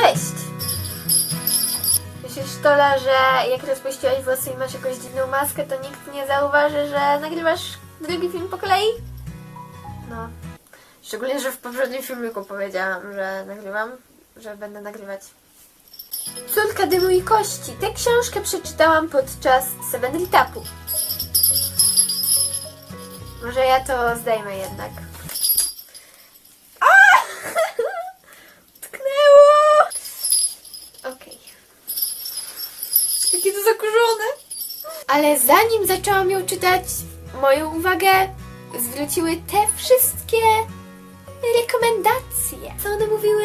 Cześć! Myślisz, Tola, że jak rozpuściłaś włosy i masz jakąś dziwną maskę, to nikt nie zauważy, że nagrywasz drugi film po kolei? No. Szczególnie, że w poprzednim filmiku powiedziałam, że nagrywam, że będę nagrywać. Córka dymu i kości. Tę książkę przeczytałam podczas Seven Retapu. Może ja to zdejmę jednak. Ale zanim zaczęłam ją czytać, moją uwagę zwróciły te wszystkie rekomendacje. Co one mówiły?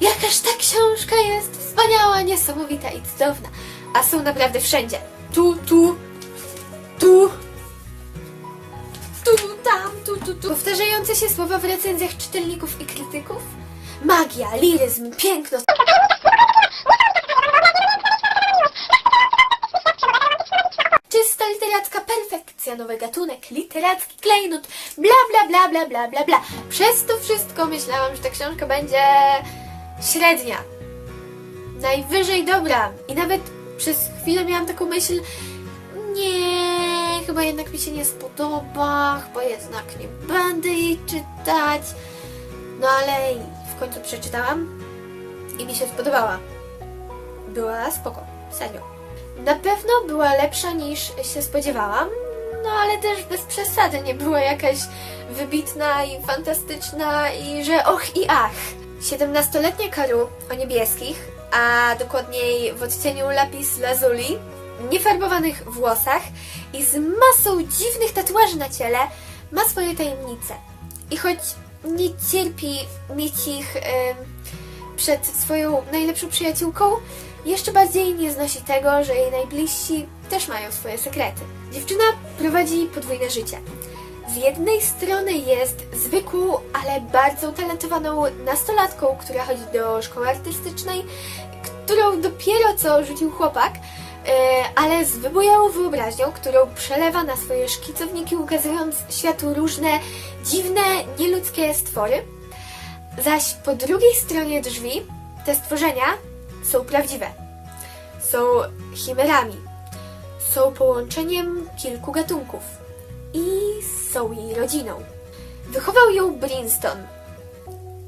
Jakaż ta książka jest wspaniała, niesamowita i cudowna. A są naprawdę wszędzie. Tu, tu, tu, tu, tam, tu, tu, tu. Powtarzające się słowa w recenzjach czytelników i krytyków. Magia, liryzm, piękno. Literacki klejnot, bla bla bla bla bla bla bla. Przez to wszystko myślałam, że ta książka będzie średnia. Najwyżej dobra. I nawet przez chwilę miałam taką myśl, nie, chyba jednak mi się nie spodoba, chyba jednak nie będę jej czytać. No ale w końcu przeczytałam i mi się spodobała. Była spoko, serio. Na pewno była lepsza niż się spodziewałam, no ale też bez przesady nie była jakaś wybitna i fantastyczna i że och i ach. 17-letnia Karu o niebieskich, a dokładniej w odcieniu lapis lazuli, niefarbowanych włosach i z masą dziwnych tatuaży na ciele ma swoje tajemnice. I choć nie cierpi mieć ich em, przed swoją najlepszą przyjaciółką, jeszcze bardziej nie znosi tego, że jej najbliżsi też mają swoje sekrety. Dziewczyna prowadzi podwójne życie. Z jednej strony jest zwykłą, ale bardzo utalentowaną nastolatką, która chodzi do szkoły artystycznej, którą dopiero co rzucił chłopak, e, ale z wybujałą wyobraźnią, którą przelewa na swoje szkicowniki, ukazując światu różne dziwne, nieludzkie stwory. Zaś po drugiej stronie drzwi te stworzenia są prawdziwe. Są chimerami. Są połączeniem kilku gatunków. I są jej rodziną. Wychował ją Brinston.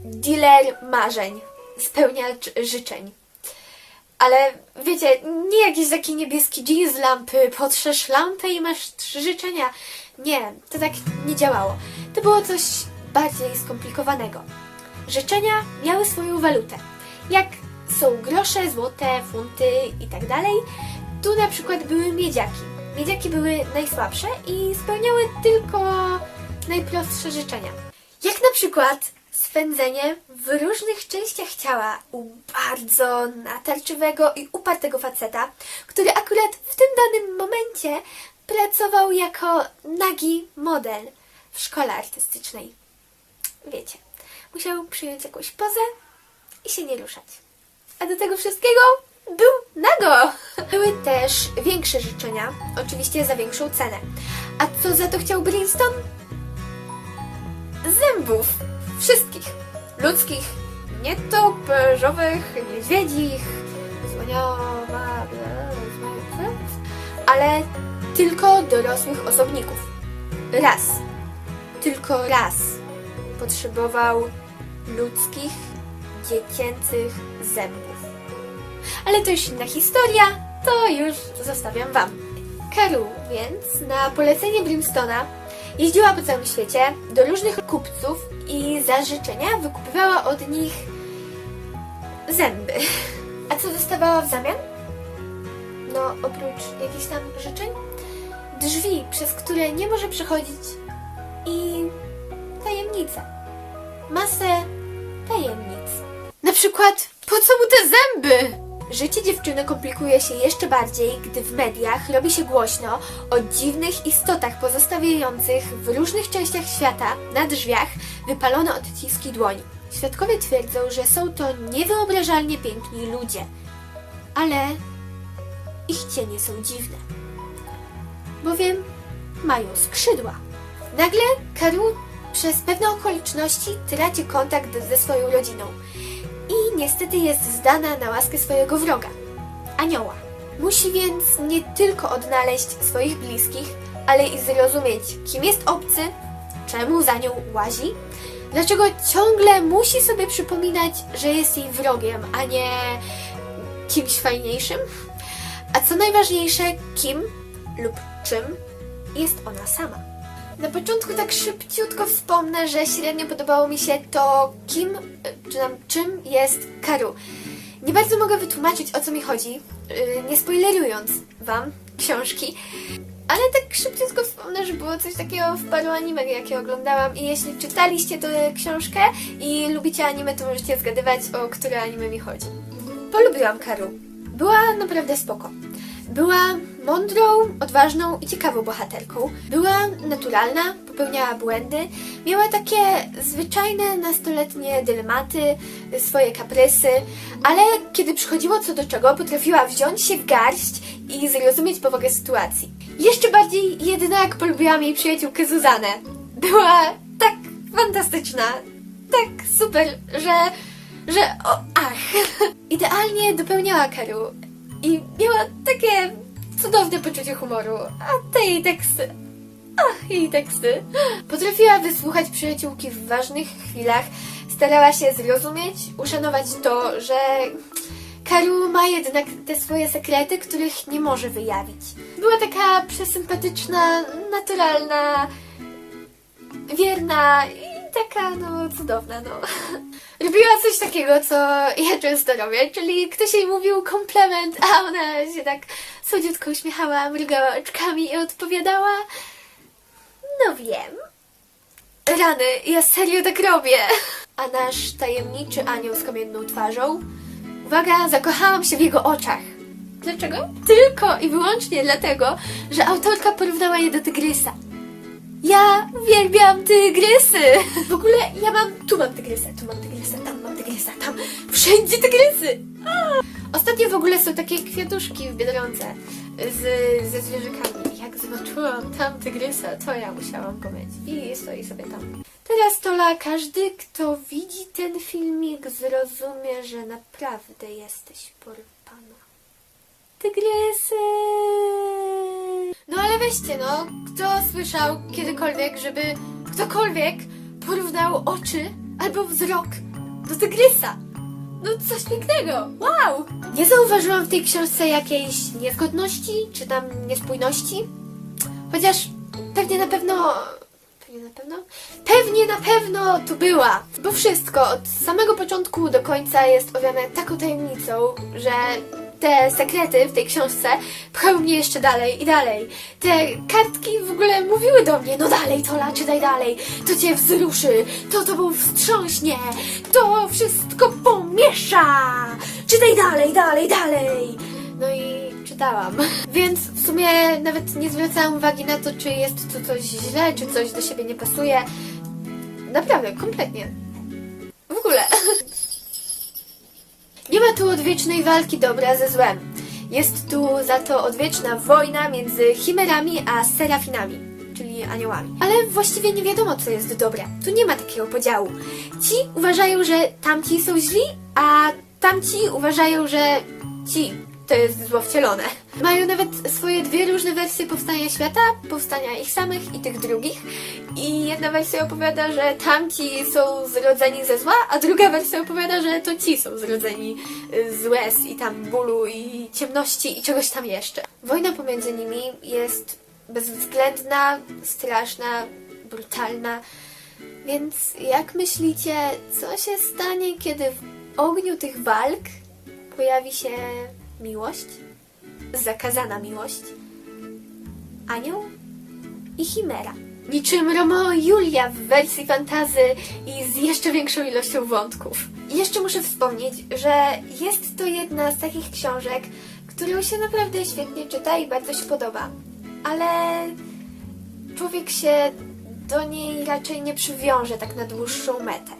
Dealer marzeń. Spełniacz życzeń. Ale wiecie, nie jakiś taki niebieski jeans z lampy, potrzesz lampę i masz trzy życzenia. Nie, to tak nie działało. To było coś bardziej skomplikowanego. Życzenia miały swoją walutę. Jak są grosze, złote, funty i tak tu na przykład były miedziaki. Miedziaki były najsłabsze i spełniały tylko najprostsze życzenia. Jak na przykład spędzenie w różnych częściach ciała u bardzo natarczywego i upartego faceta, który akurat w tym danym momencie pracował jako nagi model w szkole artystycznej. Wiecie, musiał przyjąć jakąś pozę i się nie ruszać. A do tego wszystkiego był nago! Były też większe życzenia, oczywiście za większą cenę. A co za to chciał Brinston? Zębów! Wszystkich! Ludzkich, nietoperzowych, niedźwiedzich, słoniowa, ale tylko dorosłych osobników. Raz, tylko raz potrzebował ludzkich, dziecięcych zębów. Ale to już inna historia, to już zostawiam Wam. Karu więc na polecenie Brimstona jeździła po całym świecie do różnych kupców i za życzenia wykupywała od nich zęby. A co dostawała w zamian? No, oprócz jakichś tam życzeń? Drzwi, przez które nie może przechodzić i tajemnice. Masę tajemnic. Na przykład, po co mu te zęby? Życie dziewczyny komplikuje się jeszcze bardziej, gdy w mediach robi się głośno o dziwnych istotach pozostawiających w różnych częściach świata na drzwiach wypalone odciski dłoni. Świadkowie twierdzą, że są to niewyobrażalnie piękni ludzie, ale ich cienie są dziwne, bowiem mają skrzydła. Nagle Karu przez pewne okoliczności traci kontakt ze swoją rodziną i niestety jest zdana na łaskę swojego wroga anioła. Musi więc nie tylko odnaleźć swoich bliskich, ale i zrozumieć, kim jest obcy, czemu za nią łazi, dlaczego ciągle musi sobie przypominać, że jest jej wrogiem, a nie kimś fajniejszym, a co najważniejsze, kim lub czym jest ona sama. Na początku tak szybciutko wspomnę, że średnio podobało mi się to, kim, czy tam czym jest Karu. Nie bardzo mogę wytłumaczyć, o co mi chodzi, yy, nie spoilerując Wam książki, ale tak szybciutko wspomnę, że było coś takiego w paru anime, jakie oglądałam i jeśli czytaliście tę książkę i lubicie anime, to możecie zgadywać, o które anime mi chodzi. Polubiłam Karu. Była naprawdę spoko. Była mądrą, odważną i ciekawą bohaterką. Była naturalna, popełniała błędy, miała takie zwyczajne nastoletnie dylematy, swoje kaprysy, ale kiedy przychodziło co do czego, potrafiła wziąć się w garść i zrozumieć powagę sytuacji. Jeszcze bardziej jednak polubiłam jej przyjaciółkę Zuzanę. Była tak fantastyczna, tak super, że że o ach, idealnie dopełniała Karu i miała takie cudowne poczucie humoru, a te jej teksty, ach, jej teksty. Potrafiła wysłuchać przyjaciółki w ważnych chwilach, starała się zrozumieć, uszanować to, że Karu ma jednak te swoje sekrety, których nie może wyjawić. Była taka przesympatyczna, naturalna, wierna taka, no, cudowna, no. Robiła coś takiego, co ja często robię, czyli ktoś jej mówił komplement, a ona się tak słodziutko uśmiechała, mrugała oczkami i odpowiadała no wiem. Rany, ja serio tak robię. A nasz tajemniczy anioł z kamienną twarzą? Uwaga, zakochałam się w jego oczach. Dlaczego? Tylko i wyłącznie dlatego, że autorka porównała je do tygrysa. Ja uwielbiam tygrysy! W ogóle ja mam, tu mam tygrysa, tu mam tygrysa, tam mam tygrysa, tam, wszędzie tygrysy! A! Ostatnio w ogóle są takie kwiatuszki w Biedronce z, ze zwierzykami. Jak zobaczyłam tam tygrysa, to ja musiałam go mieć. I stoi sobie tam. Teraz Tola, każdy kto widzi ten filmik zrozumie, że naprawdę jesteś porwana. Tygrysy! No ale weźcie no, kto słyszał kiedykolwiek, żeby ktokolwiek porównał oczy albo wzrok do tygrysa? No coś pięknego! Wow! Nie zauważyłam w tej książce jakiejś niezgodności, czy tam niespójności. Chociaż pewnie na pewno... Pewnie na pewno? Pewnie na pewno tu była! Bo wszystko od samego początku do końca jest owiane taką tajemnicą, że te sekrety w tej książce pchały mnie jeszcze dalej i dalej. Te kartki w ogóle mówiły do mnie, no dalej Tola, czytaj dalej, to cię wzruszy, to tobą wstrząśnie, to wszystko pomiesza, czytaj dalej, dalej, dalej. No i czytałam. Więc w sumie nawet nie zwracałam uwagi na to, czy jest tu coś źle, czy coś do siebie nie pasuje. Naprawdę, kompletnie. W ogóle. Nie ma tu odwiecznej walki dobra ze złem. Jest tu za to odwieczna wojna między chimerami a serafinami, czyli aniołami. Ale właściwie nie wiadomo, co jest dobre. Tu nie ma takiego podziału. Ci uważają, że tamci są źli, a tamci uważają, że ci to jest zło wcielone. Mają nawet swoje dwie różne wersje powstania świata, powstania ich samych i tych drugich. I jedna wersja opowiada, że tamci są zrodzeni ze zła, a druga wersja opowiada, że to ci są zrodzeni y, z łez i tam bólu i ciemności i czegoś tam jeszcze. Wojna pomiędzy nimi jest bezwzględna, straszna, brutalna. Więc jak myślicie, co się stanie, kiedy w ogniu tych walk pojawi się miłość? Zakazana miłość? Anioł i chimera. Niczym Romeo i Julia w wersji fantazy i z jeszcze większą ilością wątków. I jeszcze muszę wspomnieć, że jest to jedna z takich książek, którą się naprawdę świetnie czyta i bardzo się podoba. Ale człowiek się do niej raczej nie przywiąże tak na dłuższą metę.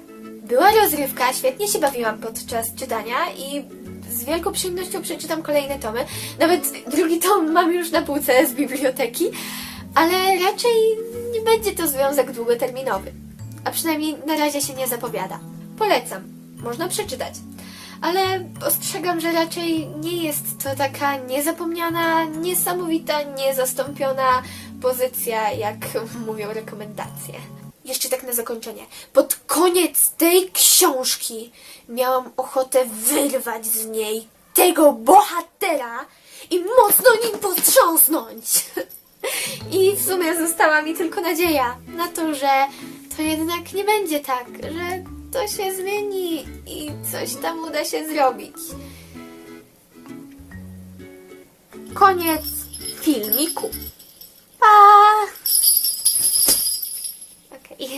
Była rozrywka, świetnie się bawiłam podczas czytania i z wielką przyjemnością przeczytam kolejne tomy. Nawet drugi tom mam już na półce z biblioteki, ale raczej nie będzie to związek długoterminowy. A przynajmniej na razie się nie zapowiada. Polecam, można przeczytać. ale ostrzegam, że raczej nie jest to taka niezapomniana, niesamowita, niezastąpiona pozycja, jak mówią rekomendacje. Jeszcze tak na zakończenie. Pod koniec tej książki miałam ochotę wyrwać z niej tego bohatera i mocno nim potrząsnąć. I w sumie została mi tylko nadzieja na to, że to jednak nie będzie tak, że to się zmieni i coś tam uda się zrobić. Koniec filmiku. Pa! you.